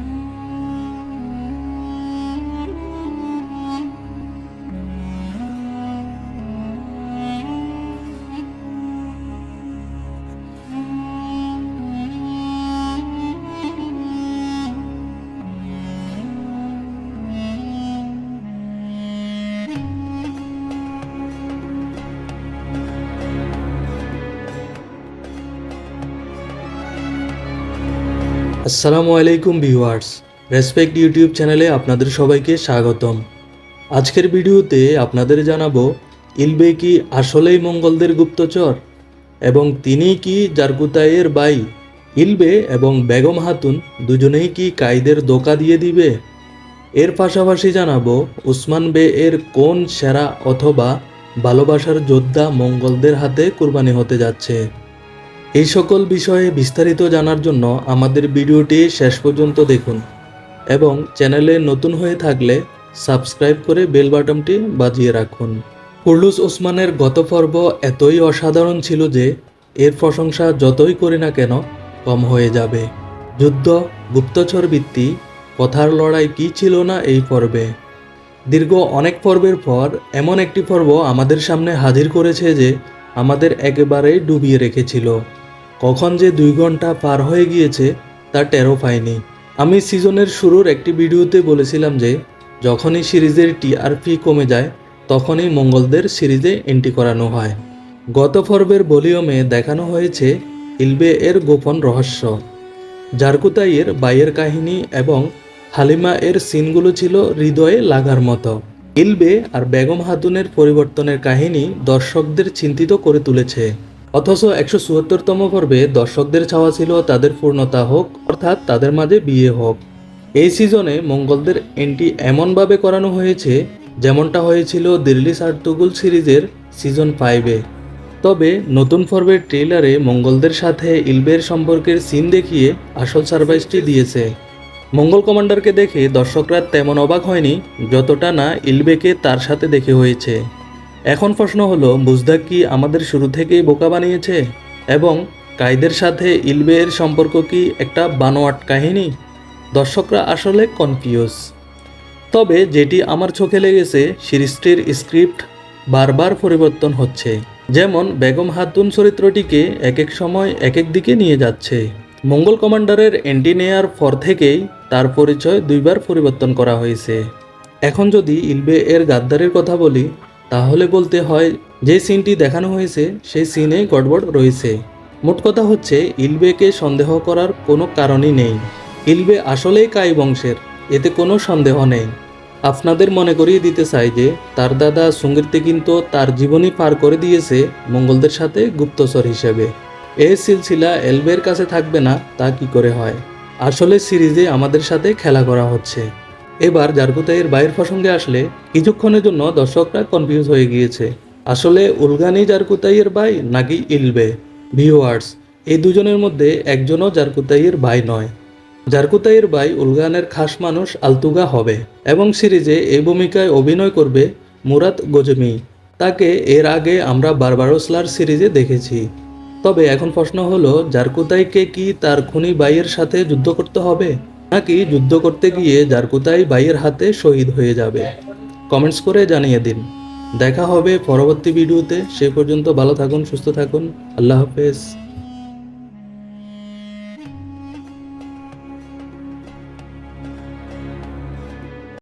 Mm. আসসালামু আলাইকুম viewers, respect YouTube চ্যানেলে আপনাদের সবাইকে স্বাগতম। আজকের ভিডিওতে আপনাদের জানাব, ইলবে কি আসলেই মঙ্গলদের গুপ্তচর? এবং তিনি কি জারকুতাইয়ের বাই? ইলবে এবং বেগম হাতুন দুজনেই কি কাইদের দোকা দিয়ে দিবে? এর পাশাপাশি জানাব, উসমান বে এর কোন সেরা অথবা ভালোবাসার যোদ্ধা মঙ্গলদের হাতে কুরবানি হতে যাচ্ছে? এই সকল বিষয়ে বিস্তারিত জানার জন্য আমাদের ভিডিওটি শেষ পর্যন্ত দেখুন এবং চ্যানেলে নতুন হয়ে থাকলে সাবস্ক্রাইব করে বেল বাটনটি বাজিয়ে রাখুন। কুর্লুস ওসমানের গত পর্ব এতই অসাধারণ ছিল যে এর প্রশংসা যতই করি না কেন কম হয়ে যাবে। যুদ্ধ, গুপ্তচর বৃত্তি, কথার লড়াই কি ছিল না এই পর্বে? দীর্ঘ অনেক পর্বের পর এমন একটি পর্ব আমাদের সামনে হাজির করেছে যে আমাদের একেবারেই ডুবিয়ে রেখেছিল। কখন যে দুই ঘণ্টা পার হয়ে গিয়েছে, তা টেরো পাইনি। আমি সিজনের শুরুর একটি ভিডিওতে বলেছিলাম যে, যখনই সিরিজের টিআরপি কমে যায়, তখনই মঙ্গলদের সিরিজে এন্ট্রি করানো হয়। গত পর্বের ভলিউমে দেখানো হয়েছে ইলবে এর গোপন রহস্য। জারকুতাইয়ের বাইয়ের কাহিনী এবং হালিমা এর সিনগুলো ছিল হৃদয়ে লাগার মতো। ইলবে আর বেগম হাতুনের পরিবর্তনের কাহিনী দর্শকদের চিন্তিত করে তুলেছে। অথচ একশো চুয়াত্তরতম পর্বে দর্শকদের চাওয়া ছিল তাদের পূর্ণতা হোক, অর্থাৎ তাদের মাঝে বিয়ে হোক। এই সিজনে মঙ্গলদের এন্ট্রি এমনভাবে করানো হয়েছে, যেমনটা হয়েছিল দিল্লি সার্তুগুল সিরিজের সিজন ফাইভে। তবে নতুন পর্বের ট্রেলারে মঙ্গলদের সাথে ইলবের সম্পর্কের সিন দেখিয়ে আসল সারপ্রাইজটি দিয়েছে। মঙ্গল কমান্ডারকে দেখে দর্শকরা তেমন অবাক হয়নি, যতটা না ইলবেকে তার সাথে দেখে হয়েছে। এখন প্রশ্ন হলো বুজদাক কি আমাদের শুরু থেকেই বোকা বানিয়েছে? এবং কাইদের সাথে ইলবে এর সম্পর্ক কি একটা বানোয়াট কাহিনী? দর্শকরা আসলে কনফিউজ। তবে যেটি আমার চোখে লেগেছে, সিরিজটির স্ক্রিপ্ট বারবার পরিবর্তন হচ্ছে। যেমন, বেগম হাতুন চরিত্রটিকে এক এক সময় এক এক দিকে নিয়ে যাচ্ছে। মঙ্গল কমান্ডারের এন্টি নেয়ার পর থেকেই তার পরিচয় দুইবার পরিবর্তন করা হয়েছে। এখন যদি ইলবে এর গাদ্দারের কথা বলি তাহলে বলতে হয়, যে সিনটি দেখানো হয়েছে, সেই সিনে গড়বড় রয়েছে। মোট কথা হচ্ছে, ইলবেকে সন্দেহ করার কোনো কারণই নেই। ইলবে আসলেই কাই বংশের, এতে কোনো সন্দেহ নেই। আপনাদের মনে করিয়ে দিতে চাই যে, তার দাদা সঙ্গীতে কিন্তু তার জীবনই পার করে দিয়েছে মঙ্গলদের সাথে গুপ্তচর হিসেবে। এ সিলসিলা এলবের কাছে থাকবে না, তা কি করে হয়? আসলে সিরিজে আমাদের সাথে খেলা করা হচ্ছে। এবার জারকুতাইয়ের বাইরের প্রসঙ্গে আসলে কিছুক্ষণের জন্য দর্শকরা কনফিউজ হয়ে গিয়েছে। আসলে উলগানি জারকুতাইয়ের ভাই নাকি ইলবে? ভিউয়ার্স, এই দুজনের মধ্যে একজনও জারকুতাইয়ের ভাই নয়। জারকুতাইয়ের ভাই উলগানের খাস মানুষ আলতুগা হবে এবং সিরিজে এই ভূমিকায় অভিনয় করবে মুরাদ গজমি। তাকে এর আগে আমরা বারবারোসলার সিরিজে দেখেছি। তবে এখন প্রশ্ন হলো জারকুতাইকে কি তার খুনি ভাইয়ের সাথে যুদ্ধ করতে হবে? নাকি যুদ্ধ করতে গিয়ে যার কোথায় ভাইয়ের হাতে শহীদ হয়ে যাবে। কমেন্টস করে জানিয়ে দিন। দেখা হবে পরবর্তী ভিডিওতে। সে পর্যন্ত ভালো থাকুন, সুস্থ থাকুন। আল্লাহ হাফেজ।